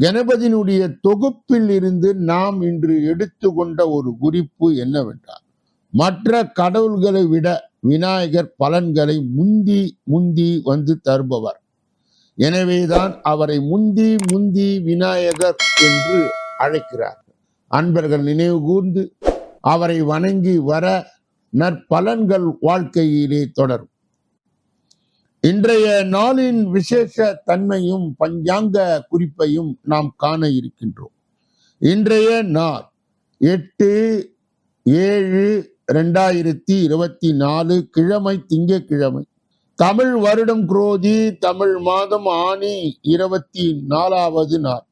கணபதியினுடைய தொகுப்பில் இருந்து நாம் இன்று எடுத்துக்கொண்ட ஒரு குறிப்பு என்னவென்றால் மற்ற கடவுள்களை விட விநாயகர் பலன்களை முந்தி முந்தி வந்து தருபவர். எனவேதான் அவரை முந்தி முந்தி விநாயகர் என்று அழைக்கிறார் அன்பர்கள் நினைவு கூர்ந்து அவரை வணங்கி வர நற்பலன்கள் வாழ்க்கையிலே தொடரும். இன்றைய நாளின் விசேஷ தன்மையும் பஞ்சாங்க குறிப்பையும் நாம் காண இருக்கின்றோம். இன்றைய நாள் எட்டு ஏழு ரெண்டாயிரத்தி இருபத்தி நாலு கிழமை திங்கட்கிழமை. தமிழ் வருடம் குரோதி தமிழ் மாதம் ஆணி இருபத்தி நாலாவது நாள்.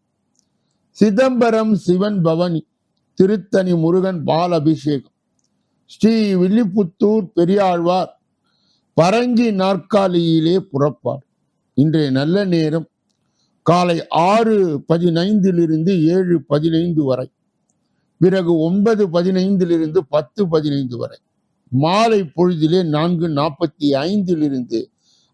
சிதம்பரம் சிவன் பவனி திருத்தணி முருகன் பால் அபிஷேகம் ஸ்ரீ வில்லிபுத்தூர் பெரியாழ்வார் பரங்கி நாற்காலியிலே புறப்பார். இன்றைய நல்ல நேரம் காலை ஆறு பதினைந்திலிருந்து ஏழு பதினைந்து வரை. பிறகு ஒன்பது பதினைந்திலிருந்து பத்து பதினைந்து வரை. மாலை பொழுதிலே நான்கு நாற்பத்தி ஐந்திலிருந்து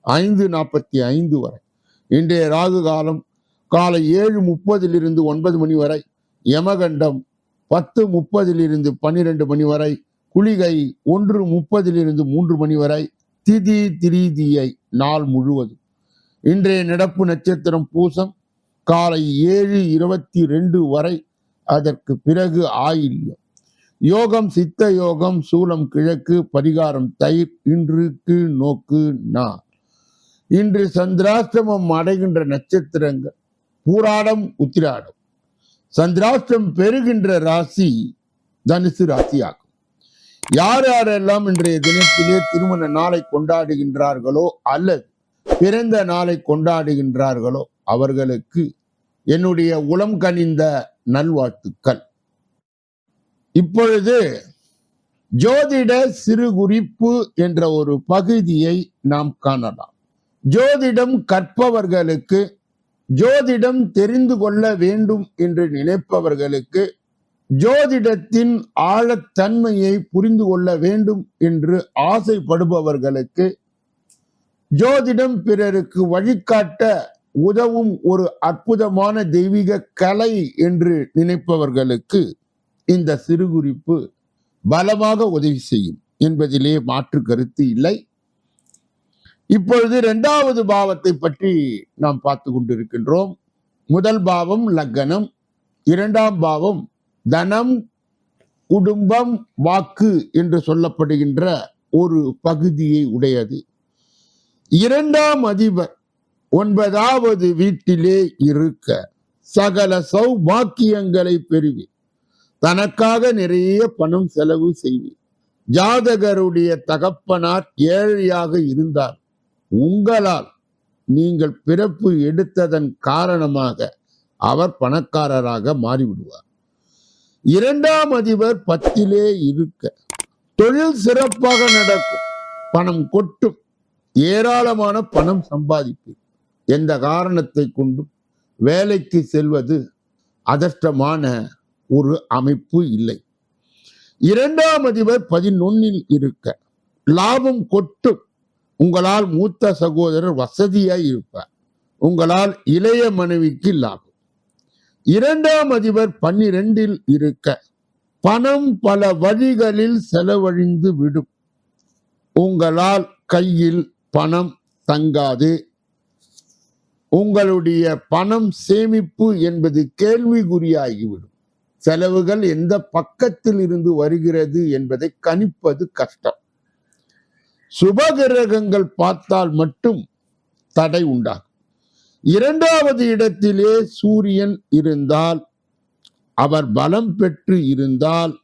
ஐந்து நாற்பத்தி ஐந்து வரை. இன்றைய ராகு காலம் காலை ஏழு முப்பதிலிருந்து ஒன்பது மணி வரை. யமகண்டம் பத்து முப்பதிலிருந்து பன்னிரெண்டு மணி வரை. குளிகை ஒன்று முப்பதிலிருந்து மூன்று மணி வரை. திதி திரிதியை நாள் முழுவதும். இன்றைய நடப்பு நட்சத்திரம் பூசம் காலை ஏழு இருபத்தி ரெண்டு வரை அதற்கு பிறகு ஆயில்யம். யோகம் சித்த யோகம் சூலம் கிழக்கு பரிகாரம் தயிர் இன்றுக்கு நோக்கு நா இன்று சந்திராஷ்டமம் அடைகின்ற நட்சத்திரங்கள் பூராடம் உத்திராடம். சந்திராஷ்டம் பெறுகின்ற ராசி தனுசு ராசியாகும். யார் யாரெல்லாம் இன்றைய தினத்திலே திருமண நாளை கொண்டாடுகின்றார்களோ அல்லது பிறந்த நாளை கொண்டாடுகின்றார்களோ அவர்களுக்கு என்னுடைய உளம் கனிந்த நல்வாழ்த்துக்கள். இப்பொழுது ஜோதிட சிறு குறிப்பு என்ற ஒரு பகுதியை நாம் காணலாம். ஜோதிடம் கற்பவர்களுக்கு ஜோதிடம் தெரிந்து கொள்ள வேண்டும் என்று நினைப்பவர்களுக்கு ஜோதிடத்தின் ஆழத்தன்மையை புரிந்து கொள்ள வேண்டும் என்று ஆசைப்படுபவர்களுக்கு ஜோதிடம் பிறருக்கு வழிகாட்ட உதவும் ஒரு அற்புதமான தெய்வீக கலை என்று நினைப்பவர்களுக்கு இந்த சிறுகுறிப்பு பலமாக உதவி செய்யும் என்பதிலே மாற்று கருத்து இல்லை. இப்பொழுது இரண்டாவது பாவத்தை பற்றி நாம் பார்த்து கொண்டிருக்கின்றோம். முதல் பாவம் லக்னம் இரண்டாம் பாவம் தனம் குடும்பம் வாக்கு என்று சொல்லப்படுகின்ற ஒரு பகுதியை உடையது. இரண்டாம் அதிபர் ஒன்பதாவது வீட்டிலே இருக்க சகல சௌபாக்கியங்களை பெறுவி. தனக்காக நிறைய பணம் செலவு செய்வேன் ஜாதகருடைய தகப்பனார் ஏழையாக இருந்தார். உங்களால் நீங்கள் பிறப்பு எடுத்ததன் காரணமாக அவர் பணக்காரராக மாறிவிடுவார். இரண்டாம் அதிபர் பத்திலே இருக்க. தொழில் சிறப்பாக நடக்கும். பணம் கொட்டும். ஏராளமான பணம் சம்பாதிப்பீர் எந்த காரணத்தை கொண்டும் வேலைக்கு செல்வது அதர்ஷ்டமான ஒரு அமைப்பு இல்லை. இரண்டாம் அதிபர் பதினொன்னில் இருக்க. லாபம் கொட்டும். உங்களால் மூத்த சகோதரர் வசதியாய் இருப்பார். உங்களால் இளைய மனைவிக்கு லாபம். இரண்டாம் அதிபர் பன்னிரெண்டில் இருக்க பணம் பல வழிகளில் செலவழிந்து விடும். உங்களால் கையில் பணம் தங்காது. உங்களுடைய பணம் சேமிப்பு என்பது கேள்விக்குறியாகிவிடும். செலவுகள் எந்த பக்கத்தில் இருந்து வருகிறது என்பதை கணிப்பது கஷ்டம். சுபகிரகங்கள் பார்த்தால் மட்டும் தடை உண்டாகும். இரண்டாவது இடத்திலே சூரியன் இருந்தால் அவர் பலம் பெற்று இருந்தால்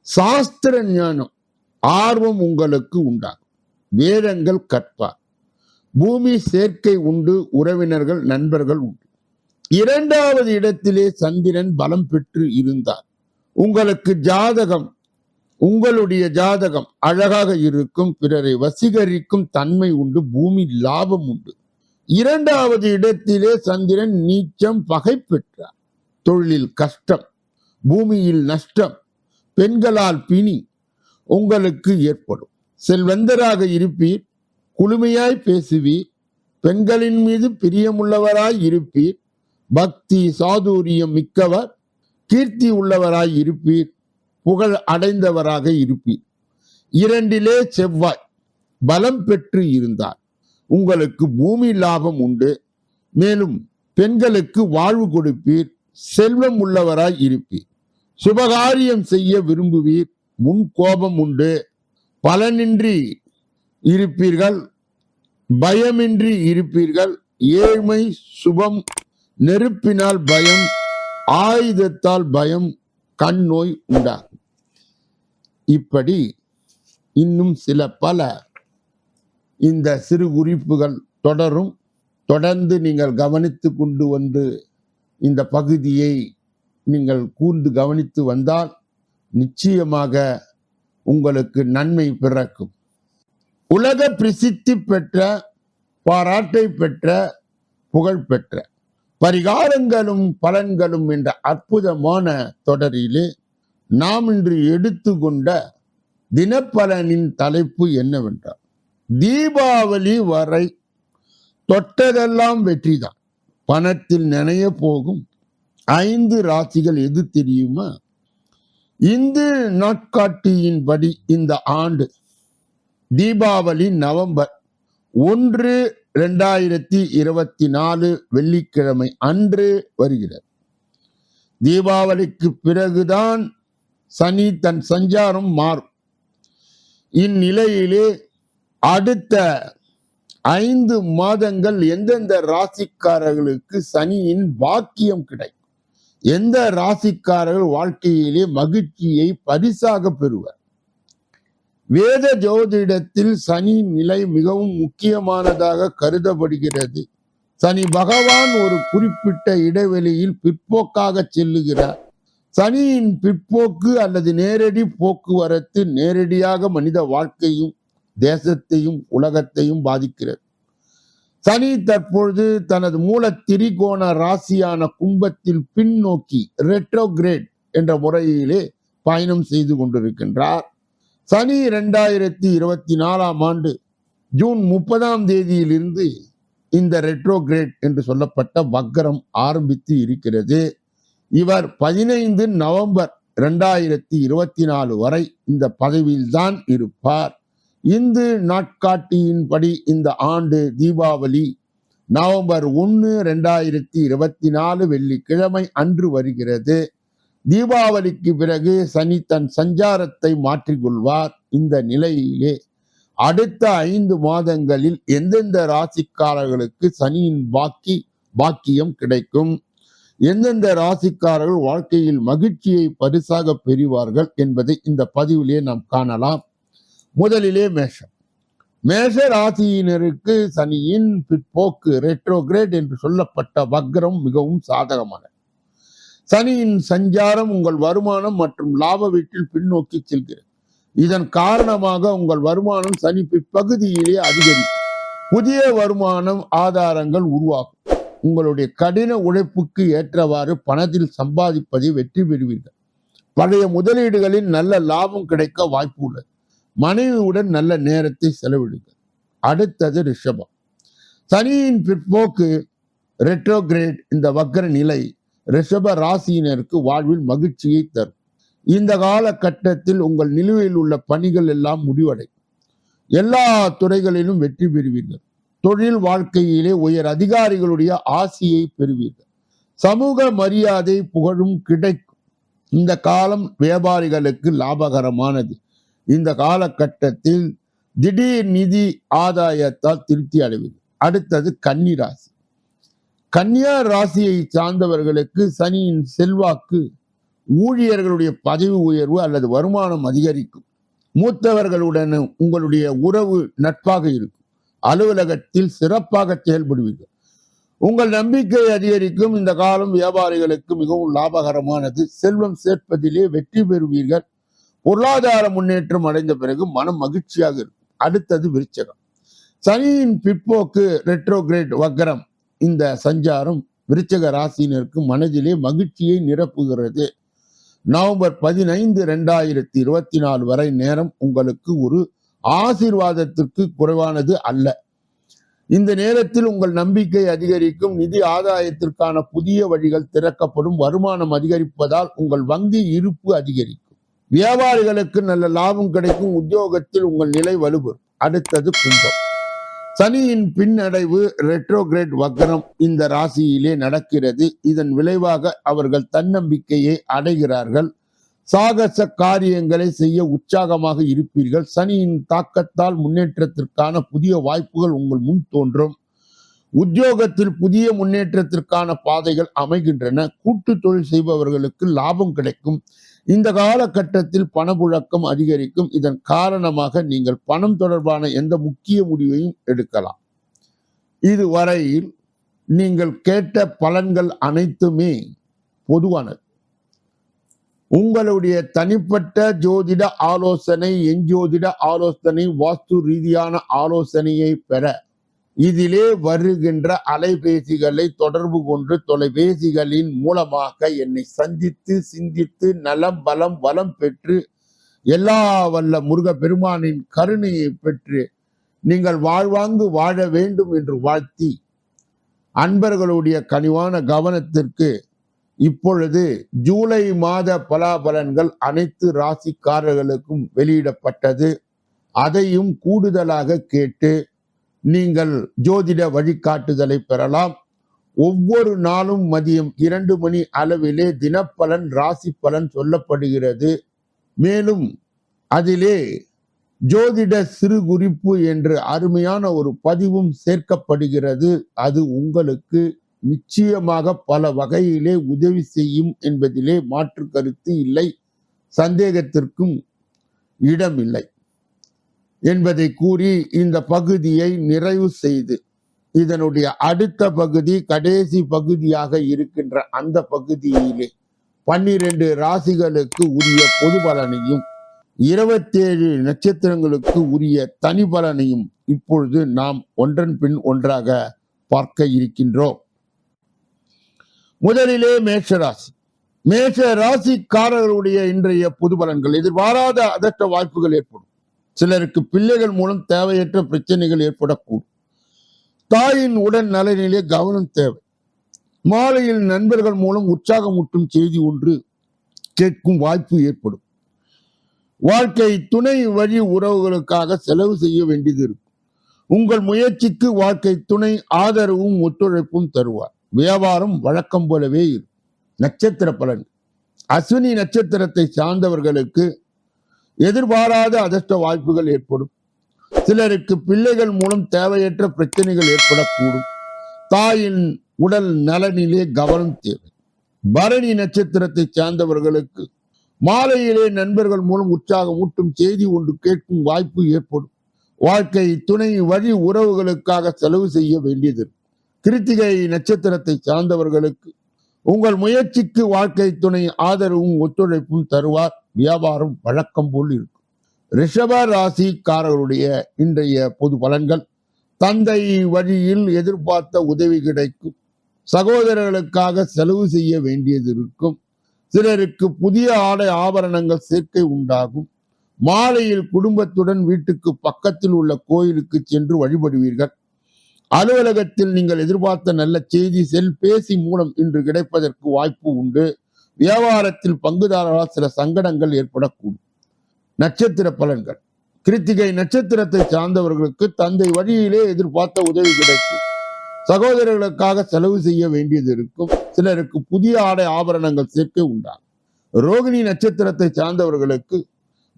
சாஸ்திர ஞானம் ஆர்வம் உங்களுக்கு உண்டாகும். வேதங்கள் கற்பார். பூமி சேர்க்கை உண்டு உறவினர்கள் நண்பர்கள் உண்டு. இரண்டாவது இடத்திலே சந்திரன் பலம் பெற்று இருந்தார். உங்களுக்கு ஜாதகம் உங்களுடைய ஜாதகம் அழகாக இருக்கும் பிறரை வசீகரிக்கும் தன்மை உண்டு பூமி லாபம் உண்டு. இரண்டாவது இடத்திலே சந்திரன் நீச்சம் பகை பெற்றார் தொழிலில் கஷ்டம் பூமியில் நஷ்டம் பெண்களால் பிணி உங்களுக்கு ஏற்படும். செல்வந்தராக இருப்பீர் குளுமையாய் பேசுவீர் பெண்களின் மீது பிரியமுள்ளவராய் இருப்பீர் பக்தி சாதுரியம் மிக்கவர் கீர்த்தி உள்ளவராய் இருப்பீர் புகழ் அடைந்தவராக இருப்பீர். இரண்டிலே செவ்வாய் பலம் பெற்று இருந்தார். உங்களுக்கு பூமி லாபம் உண்டு. மேலும் பெண்களுக்கு வாழ்வு கொடுப்பீர். செல்வம் உள்ளவராய் இருப்பீர். சுபகாரியம் செய்ய விரும்புவீர். முன் கோபம் உண்டு. பலனின்றி இருப்பீர்கள். பயமின்றி இருப்பீர்கள். ஏழ்மை சுபம் நெருப்பினால் பயம் ஆயுதத்தால் பயம் கண் நோய் உண்டாகும். இப்படி இன்னும் சில பல இந்த சிறு குறிப்புகள் தொடரும். தொடர்ந்து நீங்கள் கவனித்து கொண்டு வந்து இந்த பகுதியை நீங்கள் கூர்ந்து கவனித்து வந்தால் நிச்சயமாக உங்களுக்கு நன்மை பிறக்கும். உலக பிரசித்தி பெற்ற பாராட்டை பெற்ற புகழ் பெற்ற பரிகாரங்களும் பலன்களும் என்ற அற்புதமான தொடரிலே நாம் இன்று எடுத்துக்கொண்ட தினப்பலனின் தலைப்பு என்னவென்றால் தீபாவளி வரை தொட்டதெல்லாம் வெற்றி தான் பணத்தில் நினைய போகும் ஐந்து ராசிகள் எது தெரியுமா? இந்து நாட்காட்டியின்படி இந்த ஆண்டு தீபாவளி நவம்பர் ஒன்று ரெண்டாயிரத்தி இருபத்தி நாலு வெள்ளிக்கிழமை அன்று வருகிறது. தீபாவளிக்கு பிறகுதான் சனி தன் சஞ்சாரம் மாறும். இந்நிலையிலே அடுத்த ஐந்து மாதங்கள் எந்தெந்த ராசிக்காரர்களுக்கு சனியின் பாக்கியம் கிடைக்கும்? எந்த ராசிக்காரர்கள் வாழ்க்கையிலே மகிழ்ச்சியை பரிசாக பெறுவர்? வேத ஜோதிடத்தில் சனி நிலை மிகவும் முக்கியமானதாக கருதப்படுகிறது. சனி பகவான் ஒரு குறிப்பிட்ட இடைவெளியில் பிற்போக்காக செல்லுகிறார். சனியின் பிற்போக்கு அல்லது நேரடி போக்குவரத்து நேரடியாக மனித வாழ்க்கையும் தேசத்தையும் உலகத்தையும் பாதிக்கிறது. சனி தற்பொழுது தனது மூல திரிகோண ராசியான கும்பத்தில் பின்னோக்கி ரெட்ரோகிரேட் என்ற முறையிலே பயணம் செய்து கொண்டிருக்கின்றார். சனி இரண்டாயிரத்தி இருபத்தி நாலாம் ஆண்டு ஜூன் முப்பதாம் தேதியிலிருந்து இந்த ரெட்ரோகிரேட் என்று சொல்லப்பட்ட வக்கரம் ஆரம்பித்து இருக்கிறது. இவர் பதினைந்து நவம்பர் இரண்டாயிரத்தி இருபத்தி நாலு வரை இந்த பதவியில்தான் இருப்பார். இந்து நாட்காட்டியின்படி இந்த ஆண்டு தீபாவளி நவம்பர் ஒன்று ரெண்டாயிரத்தி இருபத்தி நாலு வெள்ளிக்கிழமை அன்று வருகிறது. தீபாவளிக்கு பிறகு சனி தன் சஞ்சாரத்தை மாற்றிக்கொள்வார். இந்த நிலையிலே அடுத்த ஐந்து மாதங்களில் எந்தெந்த ராசிக்காரர்களுக்கு சனியின் பாக்கி பாக்கியம் கிடைக்கும்? எந்தெந்த ராசிக்காரர்கள் வாழ்க்கையில் மகிழ்ச்சியை பரிசாக பெறுவார்கள் என்பதை இந்த பதிவிலே நாம் காணலாம். முதலிலே மேஷம். மேஷ ராசியினருக்கு சனியின் பிற்போக்கு ரெட்ரோகிரேட் என்று சொல்லப்பட்ட வக்ரம் மிகவும் சாதகமானது. சனியின் சஞ்சாரம் உங்கள் வருமானம் மற்றும் லாப வீட்டில் பின்னோக்கி செல்கிறது. இதன் காரணமாக உங்கள் வருமானம் சனி பிற்பகுதியிலே அதிகரிக்கும். புதிய வருமானம் ஆதாரங்கள் உருவாகும். உங்களுடைய கடின உழைப்புக்கு ஏற்றவாறு பணத்தில் சம்பாதிப்பதை வெற்றி பெறுவீர்கள். பழைய முதலீடுகளில் நல்ல லாபம் கிடைக்க வாய்ப்பு உள்ளது. மனைவியுடன் நல்ல நேரத்தை செலவிடுங்கள். அடுத்தது ரிஷபம். சனியின் பிற்போக்கு ரெட்ரோகிரேட் இந்த வக்கர நிலை ரிஷப ராசியினருக்கு வாழ்வில் மகிழ்ச்சியை தரும். இந்த காலகட்டத்தில் உங்கள் நிலுவையில் உள்ள பணிகள் எல்லாம் முடிவடை எல்லா துறைகளிலும் வெற்றி பெறுவீர்கள். தொழில் வாழ்க்கையிலே உயர் அதிகாரிகளுடைய ஆசியை பெறுவீர்கள். சமூக மரியாதை புகழும் கிடைக்கும். இந்த காலம் வியாபாரிகளுக்கு லாபகரமானது. இந்த காலகட்டத்தில் திடீர் நிதி ஆதாயத்தால் திருப்தி அடைவது. அடுத்தது கன்னி ராசி. கன்னியா ராசியை சார்ந்தவர்களுக்கு சனியின் செல்வாக்கு ஊழியர்களுடைய பதவி உயர்வு அல்லது வருமானம் அதிகரிக்கும். மூத்தவர்களுடன் உங்களுடைய உறவு நட்பாக இருக்கும். அலுவலகத்தில் சிறப்பாக செயல்படுவீர்கள். உங்கள் நம்பிக்கை அதிகரிக்கும். இந்த காலம் வியாபாரிகளுக்கு மிகவும் லாபகரமானது. செல்வம் சேர்ப்பதிலே வெற்றி பெறுவீர்கள். பொருளாதார முன்னேற்றம் அடைந்த பிறகு மனம் மகிழ்ச்சியாக இருக்கும். அடுத்தது விருச்சகம். சனியின் பிற்போக்கு ரெட்ரோகிரேட் வக்கரம் இந்த சஞ்சாரம் விருச்சக ராசியினருக்கு மனதிலே மகிழ்ச்சியை நிரப்புகிறது. நவம்பர் பதினைந்து ரெண்டாயிரத்தி இருபத்தி நாலு வரை நேரம் உங்களுக்கு ஒரு ஆசீர்வாதத்திற்கு குறைவானது அல்ல. இந்த நேரத்தில் உங்கள் நம்பிக்கை அதிகரிக்கும் நிதி ஆதாயத்திற்கான புதிய வழிகள் திறக்கப்படும் வருமானம் அதிகரிப்பதால் உங்கள் வங்கி இருப்பு அதிகரிக்கும். வியாபாரிகளுக்கு நல்ல லாபம் கிடைக்கும் உத்தியோகத்தில் உங்கள் நிலை வலுப்பெறும். அடுத்தது கும்பம். சனியின் பின்னடைவு ரெட்ரோகிரேட் வக்கரம் இந்த ராசியிலே நடக்கிறது. இதன் விளைவாக அவர்கள் தன்னம்பிக்கையை அடைகிறார்கள். சாகச காரியங்களை செய்ய உற்சாகமாக இருப்பீர்கள். சனியின் தாக்கத்தால் முன்னேற்றத்திற்கான புதிய வாய்ப்புகள் உங்கள் முன் தோன்றும். உத்தியோகத்தில் புதிய முன்னேற்றத்திற்கான பாதைகள் அமைகின்றன. கூட்டு தொழில் செய்பவர்களுக்கு லாபம் கிடைக்கும். இந்த காலகட்டத்தில் பணப்புழக்கம் அதிகரிக்கும். இதன் காரணமாக நீங்கள் பணம் தொடர்பான எந்த முக்கிய முடிவையும் எடுக்கலாம். இதுவரையில் நீங்கள் கேட்ட பலன்கள் அனைத்துமே பொதுவானது. உங்களுடைய தனிப்பட்ட ஜோதிட ஆலோசனை எஞ்சோதிட ஆலோசனை வாஸ்து ரீதியான ஆலோசனையை பெற இதிலே வருகின்ற அலைபேசிகளை தொடர்பு கொண்டு தொலைபேசிகளின் மூலமாக என்னை சந்தித்து சிந்தித்து நலம் பலம் வளம் பெற்று எல்லா வல்ல முருக பெருமானின் கருணையை பெற்று நீங்கள் வாழ்வாங்கு வாழ வேண்டும் என்று வாழ்த்தி அன்பர்களுடைய கனிவான கவனத்திற்கு இப்பொழுது ஜூலை மாத பலாபலன்கள் அனைத்து ராசிக்காரர்களுக்கும் வெளியிடப்பட்டது. அதையும் கூடுதலாக கேட்டு நீங்கள் ஜோதிட வழிகாட்டுதலை பெறலாம். ஒவ்வொரு நாளும் மதியம் இரண்டு மணி அளவிலே தினப்பலன் ராசி பலன் சொல்லப்படுகிறது. மேலும் அதிலே ஜோதிட சிறு குறிப்பு என்று அருமையான ஒரு பதிவும் சேர்க்கப்படுகிறது. அது உங்களுக்கு நிச்சயமாக பல வகையிலே உதவி செய்யும் என்பதிலே மாற்று கருத்து இல்லை. சந்தேகத்திற்கும் இடமில்லை. என்பதை கூறி இந்த பகுதியை நிறைவு செய்து இதனுடைய அடுத்த பகுதி கடைசி பகுதியாக இருக்கின்ற அந்த பகுதியிலே பன்னிரண்டு ராசிகளுக்கு உரிய பொது பலனையும் இருபத்தேழு நட்சத்திரங்களுக்கு உரிய தனி பலனையும் இப்பொழுது நாம் ஒன்றன் பின் ஒன்றாக பார்க்க இருக்கின்றோம். முதலிலே மேஷராசி மேஷ ராசிக்காரர்களுடைய இன்றைய பொது பலன்கள் எதிர்பாராத அதற்ற வாய்ப்புகள் ஏற்படும். சிலருக்கு பிள்ளைகள் மூலம் தேவையற்ற பிரச்சனைகள் ஏற்படக்கூடும். தாயின் உடல் நலனிலே கவனம் தேவை. மாலையில் நண்பர்கள் மூலம் உற்சாகமூட்டும் செய்தி ஒன்று கேட்கும் வாய்ப்பு ஏற்படும். வாழ்க்கை துணை வழி உறவுகளுக்காக செலவு செய்ய வேண்டியது இருக்கும். உங்கள் முயற்சிக்கு வாழ்க்கை துணை ஆதரவும் ஒத்துழைப்பும் தருவார். வியாபாரம் வழக்கம் போலவே இருக்கும். நட்சத்திர பலன் அஸ்வினி நட்சத்திரத்தை சார்ந்தவர்களுக்கு எதிர்பாராத அதிர்ஷ்ட வாய்ப்புகள் ஏற்படும். சிலருக்கு பிள்ளைகள் மூலம் தேவையற்ற பிரச்சனைகள் ஏற்படக்கூடும். தாயின் உடல் நலனிலே கவனம் தேவை. பரணி நட்சத்திரத்தை சார்ந்தவர்களுக்கு மாலையிலே நண்பர்கள் மூலம் உற்சாகம் ஊட்டும் செய்தி ஒன்று கேட்கும் வாய்ப்பு ஏற்படும். வாழ்க்கை துணை வழி உறவுகளுக்காக செலவு செய்ய வேண்டியது. கிருத்திகை நட்சத்திரத்தை சார்ந்தவர்களுக்கு உங்கள் முயற்சிக்கு வாழ்க்கை துணை ஆதரவும் ஒத்துழைப்பும் தருவார். வியாபாரம் வழக்கம் போல் இருக்கும். ரிஷப ராசிக்காரர்களுடைய இன்றைய பொது பலன்கள். தந்தை வழியில் எதிர்பார்த்த உதவி கிடைக்கும். சகோதரர்களுக்காக செலவு செய்ய வேண்டியது இருக்கும். சிலருக்கு புதிய ஆடை ஆபரணங்கள் சேர்க்கை உண்டாகும். மாலையில் குடும்பத்துடன் வீட்டுக்கு பக்கத்தில் உள்ள கோயிலுக்கு சென்று வழிபடுவீர்கள். அலுவலகத்தில் நீங்கள் எதிர்பார்த்த நல்ல செய்தி செல்பேசி மூலம் இன்று கிடைப்பதற்கு வாய்ப்பு உண்டு. வியாபாரத்தில் பங்குதாரர்களால் சில சங்கடங்கள் ஏற்படக்கூடும். நட்சத்திர பலன்கள். கிருத்திகை நட்சத்திரத்தை சார்ந்தவர்களுக்கு தந்தை வழியிலே எதிர்பார்த்த உதவி கிடைக்கும். சகோதரர்களுக்காக செலவு செய்ய வேண்டியது இருக்கும். சிலருக்கு புதிய ஆடை ஆபரணங்கள் சேர்க்கை உண்டாகும். ரோகிணி நட்சத்திரத்தை சார்ந்தவர்களுக்கு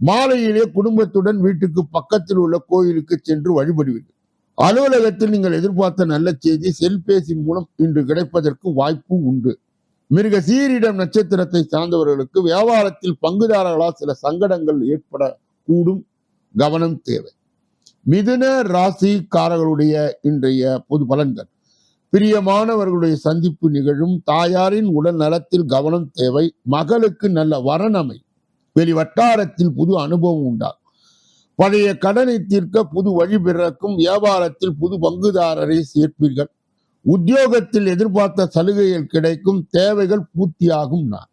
மாலையிலே குடும்பத்துடன் வீட்டுக்கு பக்கத்தில் உள்ள கோயிலுக்கு சென்று வழிபடுவீர்கள். அலுவலகத்தில் நீங்கள் எதிர்பார்த்த நல்ல செய்தி செல்பேசி மூலம் இன்று கிடைப்பதற்கு வாய்ப்பு உண்டு. மிருக சீரிடம் நட்சத்திரத்தை சார்ந்தவர்களுக்கு வியாபாரத்தில் பங்குதாரர்களால் சில சங்கடங்கள் ஏற்பட கூடும் கவனம் தேவை. மிதுன ராசிக்காரர்களுடைய இன்றைய பொது பலன்கள். பிரியமானவர்களுடைய சந்திப்பு நிகழும். தாயாரின் உடல் நலத்தில் கவனம் தேவை. மகளுக்கு நல்ல வரணமை வெளி வட்டாரத்தில் புது அனுபவம் உண்டாகும். பழைய கடனை தீர்க்க புது வழி பிறக்கும் வியாபாரத்தில் புது பங்குதாரரை சேர்ப்பீர்கள். உத்தியோகத்தில் எதிர்பார்த்த சலுகைகள் கிடைக்கும் தேவைகள் பூர்த்தியாகும் நான்.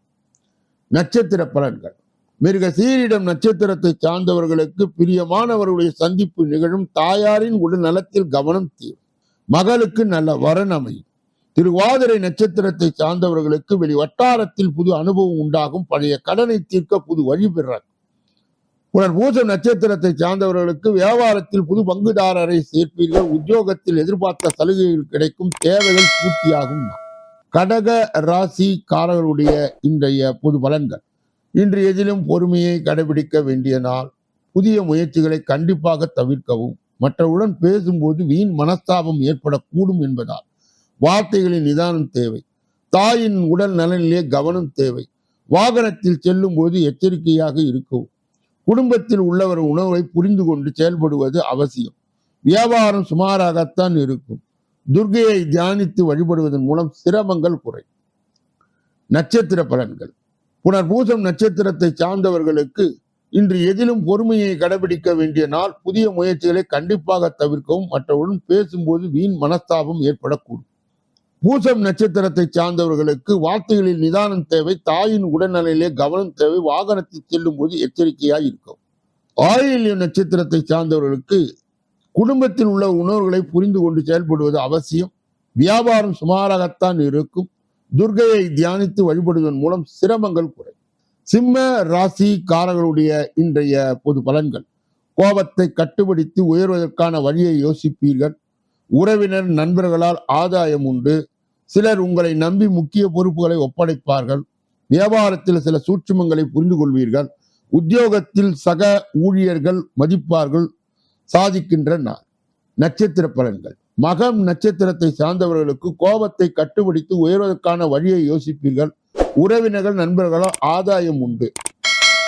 நட்சத்திர பலன்கள். மிருக சீரிடம் நட்சத்திரத்தை சார்ந்தவர்களுக்கு பிரியமானவர்களுடைய சந்திப்பு நிகழும். தாயாரின் உடல் நலத்தில் கவனம் தீரும் மகளுக்கு நல்ல வரன் அமையும். திருவாதிரை நட்சத்திரத்தை சார்ந்தவர்களுக்கு வெளி வட்டாரத்தில் புது அனுபவம் உண்டாகும். பழைய கடனை தீர்க்க புது வழி பெறார் உடன் பூசம் நட்சத்திரத்தை சார்ந்தவர்களுக்கு வியாபாரத்தில் புது பங்குதாரரை சேர்ப்பீர்கள். உத்தியோகத்தில் எதிர்பார்த்த சலுகைகள் கிடைக்கும். தேவைகள் பூர்த்தியாகும். கடக ராசிக்காரர்களுடைய இன்றைய பொது பலன்கள். இன்று எதிலும் பொறுமையை கடைபிடிக்க வேண்டிய நாள். புதிய முயற்சிகளை கண்டிப்பாக தவிர்க்கவும் மற்றவுடன் பேசும்போது வீண் மனஸ்தாபம் ஏற்படக்கூடும் என்பதால். வார்த்தைகளின் நிதானம் தேவை. தாயின் உடல் நலனிலே கவனம் தேவை. வாகனத்தில் செல்லும் போது எச்சரிக்கையாக இருக்கவும். குடும்பத்தில் உள்ளவர் உணவை புரிந்து கொண்டு செயல்படுவது அவசியம். வியாபாரம் சுமாராகத்தான் இருக்கும். துர்கையை தியானித்து வழிபடுவதன் மூலம் சிரமங்கள் குறை நட்சத்திர பலன்கள். புனர்பூசம் நட்சத்திரத்தை சார்ந்தவர்களுக்கு இன்று எதிலும் பொறுமையை கடைபிடிக்க வேண்டிய நாள் புதிய முயற்சிகளை கண்டிப்பாக தவிர்க்கவும் மற்றவருடன் பேசும்போது வீண் மனஸ்தாபம் ஏற்படக்கூடும். பூசம் நட்சத்திரத்தை சார்ந்தவர்களுக்கு வார்த்தைகளில் நிதானம் தேவை தாயின் உடல்நலையிலே கவனம் தேவை வாகனத்தில் செல்லும் போது எச்சரிக்கையாய் இருக்கும். ஆயில்ய நட்சத்திரத்தை சார்ந்தவர்களுக்கு குடும்பத்தில் உள்ள உணர்வுகளை புரிந்து கொண்டு செயல்படுவது அவசியம். வியாபாரம் சுமாராகத்தான் இருக்கும். துர்கையை தியானித்து வழிபடுவதன் மூலம் சிரமங்கள் குறை சிம்ம ராசிக்காரர்களுடைய இன்றைய பொது பலன்கள். கோபத்தை கட்டுப்படுத்தி உயர்வதற்கான வழியை யோசிப்பீர்கள். உறவினர் நண்பர்களால் ஆதாயம் உண்டு. சிலர் உங்களை நம்பி முக்கிய பொறுப்புகளை ஒப்படைப்பார்கள். வியாபாரத்தில் சில சூட்சுமங்களை புரிந்து கொள்வீர்கள். உத்தியோகத்தில் சக ஊழியர்கள் மதிப்பார்கள். சாதிக்கின்ற நட்சத்திர பலன்கள். மகம் நட்சத்திரத்தை சார்ந்தவர்களுக்கு கோபத்தை கட்டுப்பிடித்து உயர்வதற்கான வழியை யோசிப்பீர்கள். உறவினர்கள் நண்பர்களால் ஆதாயம் உண்டு.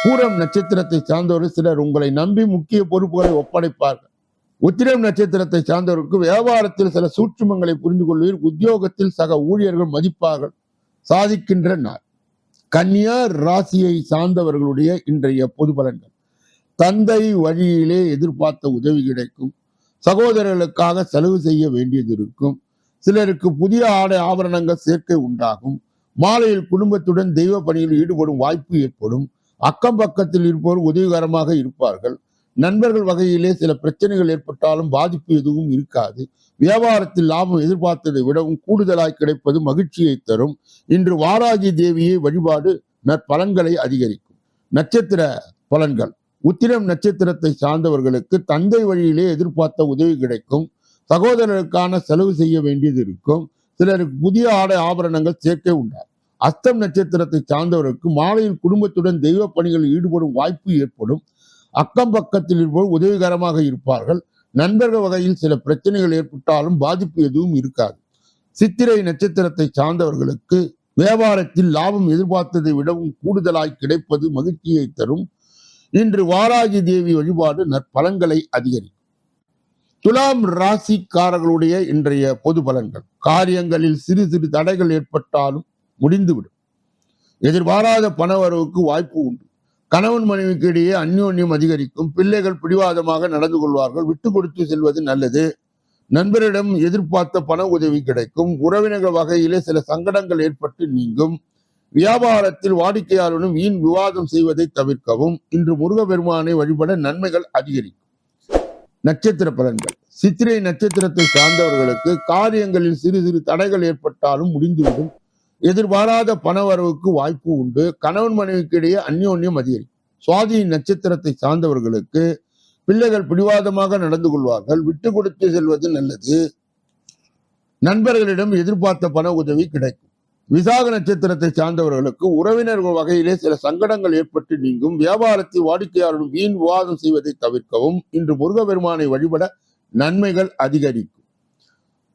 பூரம் நட்சத்திரத்தை சார்ந்தவர்கள் சிலர் உங்களை நம்பி முக்கிய பொறுப்புகளை ஒப்படைப்பார்கள். உத்திரம் நட்சத்திரத்தை சார்ந்தவருக்கு வியாபாரத்தில் சில சூட்சுமங்களை புரிந்து கொள்வீர் உத்தியோகத்தில் சக ஊழியர்கள் மதிப்பார்கள் சாதிக்கின்ற நாள். கன்னியா ராசியை சார்ந்தவர்களுடைய இன்றைய பொது பலன்கள். தந்தை வழியிலே எதிர்பார்த்த உதவி கிடைக்கும். சகோதரர்களுக்காக செலவு செய்ய வேண்டியது இருக்கும். சிலருக்கு புதிய ஆடை ஆபரணங்கள் சேர்க்கை உண்டாகும். மாலையில் குடும்பத்துடன் தெய்வ பணியில் ஈடுபடும் வாய்ப்பு ஏற்படும். அக்கம் பக்கத்தில் இருப்போர் உதவிகரமாக இருப்பார்கள். நண்பர்கள் வகையிலே சில பிரச்சனைகள் ஏற்பட்டாலும் பாதிப்பு எதுவும் இருக்காது. வியாபாரத்தில் லாபம் எதிர்பார்த்ததை விடவும் கூடுதலாய் கிடைப்பது மகிழ்ச்சியை தரும். இன்று வாராகி தேவியை வழிபாடு நற்பலன்களை அதிகரிக்கும். நட்சத்திர பலன்கள். உத்திரம் நட்சத்திரத்தை சார்ந்தவர்களுக்கு தந்தை வழியிலே எதிர்பார்த்த உதவி கிடைக்கும். சகோதரருக்கான செலவு செய்ய வேண்டியது இருக்கும். சிலருக்கு புதிய ஆடை ஆபரணங்கள் சேர்க்கை உண்டாகும் அஸ்தம் நட்சத்திரத்தை சார்ந்தவருக்கு மாலையில் குடும்பத்துடன் தெய்வ பணிகளில் ஈடுபடும் வாய்ப்பு ஏற்படும். அக்கம் பக்கத்தில் இருப்போர் உதவிகரமாக இருப்பார்கள். நண்பர்கள் வகையில் சில பிரச்சனைகள் ஏற்பட்டாலும் பாதிப்பு எதுவும் இருக்காது. சித்திரை நட்சத்திரத்தை சார்ந்தவர்களுக்கு வியாபாரத்தில் லாபம் எதிர்பார்த்ததை விடவும் கூடுதலாய் கிடைப்பது மகிழ்ச்சியை தரும். இன்று வாராகி தேவி வழிபாடு நற்பலன்களை அதிகரிக்கும். துலாம் ராசிக்காரர்களுடைய இன்றைய பொது பலன்கள். காரியங்களில் சிறு சிறு தடைகள் ஏற்பட்டாலும் முடிந்துவிடும். எதிர்பாராத பணவரவுக்கு வாய்ப்பு உண்டு. கணவன் மனைவிக்கு இடையே அந்யோன்யம் அதிகரிக்கும். பிள்ளைகள் பிடிவாதமாக நடந்து கொள்வார்கள். விட்டு கொடுத்து செல்வது நல்லது. நண்பரிடம் எதிர்பார்த்த பண உதவி கிடைக்கும். உறவினர்கள் வகையிலே சில சங்கடங்கள் ஏற்பட்டு நீங்கும். வியாபாரத்தில் வாடிக்கையாளருடன் வீண் விவாதம் செய்வதை தவிர்க்கவும். இன்று முருகப்பெருமானை வழிபட நன்மைகள் அதிகரிக்கும். நட்சத்திர பலன்கள். சித்திரை நட்சத்திரத்தை சார்ந்தவர்களுக்கு காரியங்களில் சிறு சிறு தடைகள் ஏற்பட்டாலும் முடிந்துவிடும். எதிர்பாராத பணவரவுக்கு வாய்ப்பு உண்டு. கணவன் மனைவிக்கு இடையே அந்யோன்யம் அதிகரிக்கும். சுவாதி நட்சத்திரத்தை சார்ந்தவர்களுக்கு பிள்ளைகள் பிடிவாதமாக நடந்து கொள்வார்கள். விட்டு கொடுத்து செல்வது நல்லது. நண்பர்களிடம் எதிர்பார்த்த பண உதவி கிடைக்கும். விசாக நட்சத்திரத்தை சார்ந்தவர்களுக்கு உறவினர்கள் வகையிலே சில சங்கடங்கள் ஏற்பட்டு நீங்கும். வியாபாரத்தை வாடிக்கையாளரும் வீண் விவாதம் செய்வதை தவிர்க்கவும் இன்று முருகபெருமானை வழிபட நன்மைகள் அதிகரிக்கும்.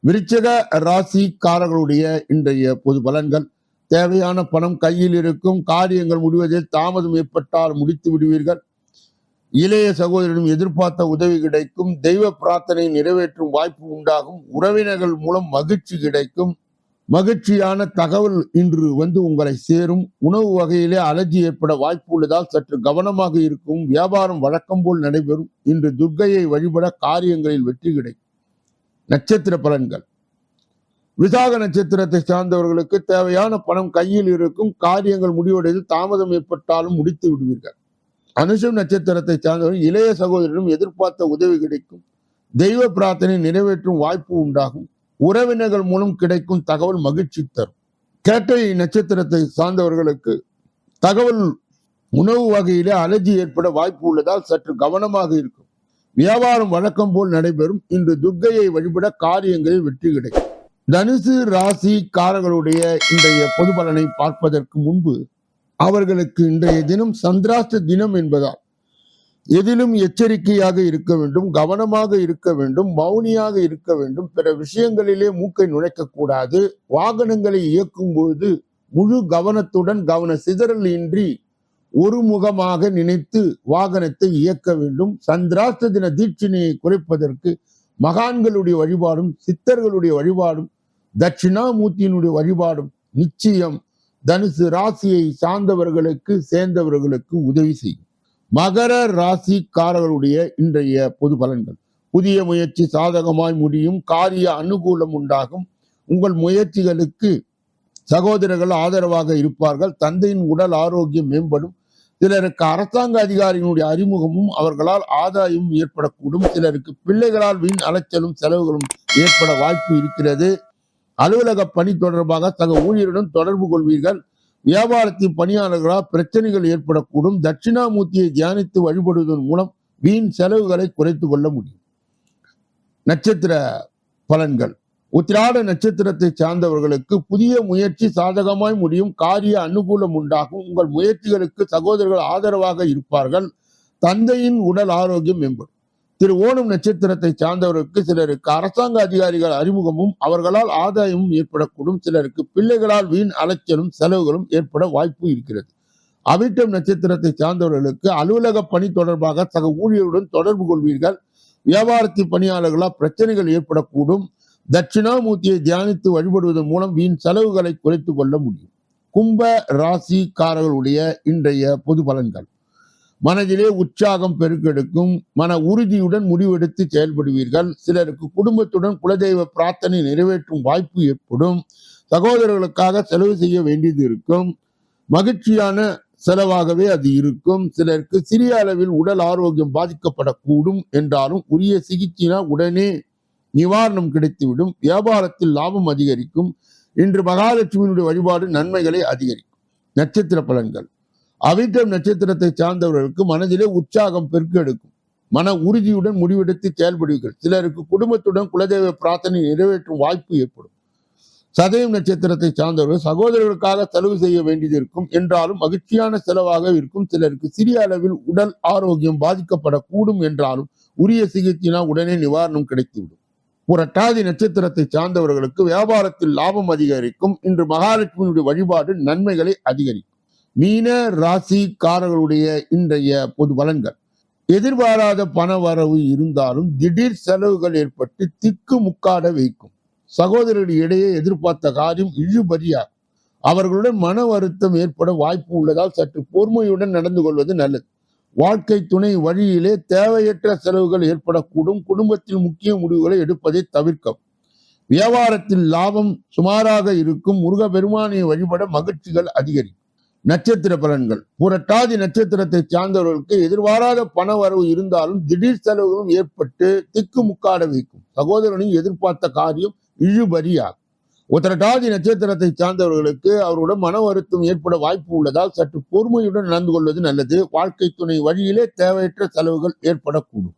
விருச்சக ராசிக்காரர்களுடைய இன்றைய பொது பலன்கள். தேவையான பணம் கையில் இருக்கும் காரியங்கள் முடிவதில் தாமதம் ஏற்பட்டால் முடித்து விடுவீர்கள். இளைய சகோதரனும் எதிர்பார்த்த உதவி கிடைக்கும் தெய்வ பிரார்த்தனை நிறைவேற்றும் வாய்ப்பு உண்டாகும் உறவினர்கள் மூலம் மகிழ்ச்சி கிடைக்கும். மகிழ்ச்சியான தகவல் இன்று வந்து உங்களை சேரும். உணவு வகையிலே அலர்ஜி ஏற்பட வாய்ப்பு உள்ளதால் சற்று கவனமாக இருக்கும். வியாபாரம் வழக்கம் போல் நடைபெறும். இன்று துர்க்கையை வழிபட காரியங்களில் வெற்றி கிடைக்கும். நட்சத்திர பலன்கள். விசாக நட்சத்திரத்தை சார்ந்தவர்களுக்கு தேவையான பணம் கையில் இருக்கும் காரியங்கள் முடிவடைந்து தாமதம் ஏற்பட்டாலும் முடித்து விடுவீர்கள். அனுஷம் நட்சத்திரத்தை சார்ந்தவர்கள் இளைய சகோதரரும் எதிர்பார்த்த உதவி கிடைக்கும். தெய்வ பிரார்த்தனை நிறைவேற்றும் வாய்ப்பு உண்டாகும். உறவினர்கள் மூலம் கிடைக்கும் தகவல் மகிழ்ச்சி தரும். கேட்டை நட்சத்திரத்தை சார்ந்தவர்களுக்கு தகவல் உணவு வகையிலே அலர்ஜி ஏற்பட வாய்ப்பு உள்ளதால் சற்று கவனமாக இருக்கும். வியாபாரம் வழக்கம் போல் நடைபெறும். இன்று துர்க்கையை வழிபட காரியங்களில் வெற்றி கிடைக்கும். தனுசு ராசி காரர்களுடைய இன்றைய பொது பலனை பார்ப்பதற்கு முன்பு அவர்களுக்கு இன்றைய தினம் சந்திராஷ்ட தினம் என்பதால் எதிலும் எச்சரிக்கையாக இருக்க வேண்டும் கவனமாக இருக்க வேண்டும் மௌனியாக இருக்க வேண்டும். பிற விஷயங்களிலே மூக்கை நுழைக்க கூடாது வாகனங்களை இயக்கும் பொழுது முழு கவனத்துடன் கவன சிதறல் இன்றி ஒருமுகமாக நினைத்து வாகனத்தை இயக்க வேண்டும். சந்திராஷ்ட தின தீட்சிணையை குறைப்பதற்கு மகான்களுடைய வழிபாடும் சித்தர்களுடைய வழிபாடும் தட்சிணாமூர்த்தியினுடைய வழிபாடும் நிச்சயம் தனுசு ராசியை சார்ந்தவர்களுக்கு சேர்ந்தவர்களுக்கு உதவி செய்யும். மகர ராசிக்காரர்களுடைய இன்றைய பொது பலன்கள். புதிய முயற்சி சாதகமாய் முடியும். காரிய அனுகூலம் உண்டாகும். உங்கள் முயற்சிகளுக்கு சகோதரர்கள் ஆதரவாக இருப்பார்கள். தந்தையின் உடல் ஆரோக்கியம் மேம்படும். சிலருக்கு அரசாங்க அதிகாரிகளுடைய அறிமுகமும் அவர்களால் ஆதாயமும் ஏற்படக்கூடும். சிலருக்கு பிள்ளைகளால் வீண் அலைச்சலும் செலவுகளும் ஏற்பட வாய்ப்பு இருக்கிறது. அலுவலக பணி தொடர்பாக சக ஊழியருடன் தொடர்பு கொள்வீர்கள். வியாபாரத்தின் பணியாளர்களால் பிரச்சனைகள் ஏற்படக்கூடும். தட்சிணாமூர்த்தியை தியானித்து வழிபடுவதன் மூலம் வீண் செலவுகளை குறைத்து கொள்ள முடியும். நட்சத்திர பலன்கள். உத்திராட நட்சத்திரத்தை சார்ந்தவர்களுக்கு புதிய முயற்சி சாதகமாய் முடியும். காரிய அனுகூலம் உண்டாகும். உங்கள் முயற்சிகளுக்கு சகோதரர்கள் ஆதரவாக இருப்பார்கள். தந்தையின் உடல் ஆரோக்கியம் மேம்படும். திரு ஓணம் நட்சத்திரத்தை சார்ந்தவருக்கு சிலருக்கு அரசாங்க அதிகாரிகள் அறிமுகமும் அவர்களால் ஆதாயமும் ஏற்படக்கூடும். சிலருக்கு பிள்ளைகளால் வீண் அலைச்சலும் செலவுகளும் ஏற்பட வாய்ப்பு இருக்கிறது. அவிட்டம் நட்சத்திரத்தை சார்ந்தவர்களுக்கு அலுவலக பணி தொடர்பாக சக ஊழியருடன் தொடர்பு கொள்வீர்கள். வியாபாரத்தின் பணியாளர்களால் பிரச்சனைகள் ஏற்படக்கூடும். தட்சிணாமூர்த்தியை தியானித்து வழிபடுவதன் மூலம் வீண் செலவுகளை குறைத்து கொள்ள முடியும். கும்ப ராசிக்காரர்களுடைய இன்றைய பொது பலன்கள். மனதிலே உற்சாகம் பெருக்கெடுக்கும் மன உறுதியுடன் முடிவெடுத்து செயல்படுவீர்கள். சிலருக்கு குடும்பத்துடன் குலதெய்வ பிரார்த்தனை நிறைவேற்றும் வாய்ப்பு ஏற்படும். சகோதரர்களுக்காக செலவு செய்ய வேண்டியது இருக்கும். மகிழ்ச்சியான செலவாகவே அது இருக்கும். சிலருக்கு சிறிய அளவில் உடல் ஆரோக்கியம் பாதிக்கப்படக்கூடும் என்றாலும் உரிய சிகிச்சையினால் உடனே நிவாரணம் கிடைத்துவிடும். வியாபாரத்தில் லாபம் அதிகரிக்கும். இன்று மகாலட்சுமியினுடைய வழிபாடு நன்மைகளை அதிகரிக்கும். நட்சத்திர பலன்கள். அவிட்டம் நட்சத்திரத்தை சார்ந்தவர்களுக்கு மனதிலே உற்சாகம் பெருக்கெடுக்கும். மன உறுதியுடன் முடிவெடுத்து செயல்படுவீர்கள். சிலருக்கு குடும்பத்துடன் குலதெய்வ பிரார்த்தனை நிறைவேற்றும் வாய்ப்பு ஏற்படும். சதயம் நட்சத்திரத்தை சார்ந்தவர்கள் சகோதரர்களுக்காக செலவு செய்ய வேண்டியது இருக்கும். என்றாலும் மகிழ்ச்சியான செலவாக இருக்கும். சிலருக்கு சிறிய அளவில் உடல் ஆரோக்கியம் பாதிக்கப்படக்கூடும் என்றாலும் உரிய சிகிச்சையினால் உடனே நிவாரணம் கிடைத்துவிடும். புரட்டாதி நட்சத்திரத்தை சார்ந்தவர்களுக்கு வியாபாரத்தில் லாபம் அதிகரிக்கும். இன்று மகாலட்சுமியுடைய வழிபாடு நன்மைகளை அதிகரிக்கும். மீன ராசிக்காரர்களுடைய இன்றைய பொது பலன்கள். எதிர்பாராத பண வரவு இருந்தாலும் திடீர் செலவுகள் ஏற்பட்டு திக்கு முக்காட வைக்கும். சகோதரர்கள் இடையே எதிர்பார்த்த காரியம் இழுபறியாகும். அவர்களுடன் மன வருத்தம் ஏற்பட வாய்ப்பு உள்ளதால் சற்று பொறுமையுடன் நடந்து கொள்வது நல்லது. வாழ்க்கை துணை வழியிலே தேவையற்ற செலவுகள் ஏற்படக்கூடும். குடும்பத்தில் முக்கிய முடிவுகளை எடுப்பதை தவிர்க்கவும். வியாபாரத்தில் லாபம் சுமாராக இருக்கும். முருக பெருமானை வழிபட மகிழ்ச்சிகள் அதிகரிக்கும். நட்சத்திர பலன்கள். புரட்டாதி நட்சத்திரத்தை சார்ந்தவர்களுக்கு எதிர்பாராத பண வரவு இருந்தாலும் திடீர் செலவுகளும் ஏற்பட்டு திக்கு முக்காட வைக்கும். சகோதரனின் எதிர்பார்த்த காரியம் இழுபறியாகும். உத்தரட்டாதி நட்சத்திரத்தை சார்ந்தவர்களுக்கு அவருடன் மன வருத்தம் ஏற்பட வாய்ப்பு உள்ளதால் சற்று பொறுமையுடன் நடந்து கொள்வது நல்லது. வாழ்க்கை துணை வழியிலே தேவையற்ற செலவுகள் ஏற்படக்கூடும்.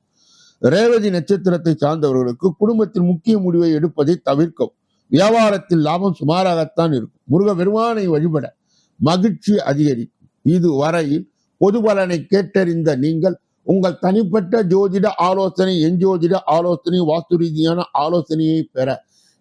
ரேவதி நட்சத்திரத்தை சார்ந்தவர்களுக்கு குடும்பத்தில் முக்கிய முடிவை எடுப்பதை தவிர்க்கவும். வியாபாரத்தில் லாபம் சுமாராகத்தான் இருக்கும். முருக பெருமானை வழிபட மகிழ்ச்சி அதிகரிக்கும். இது வரையில் பொது பலனை கேட்டறிந்த நீங்கள் உங்கள் தனிப்பட்ட ஜோதிட ஆலோசனை எஞ்சோதிட ஆலோசனை வாஸ்து ரீதியான ஆலோசனையை பெற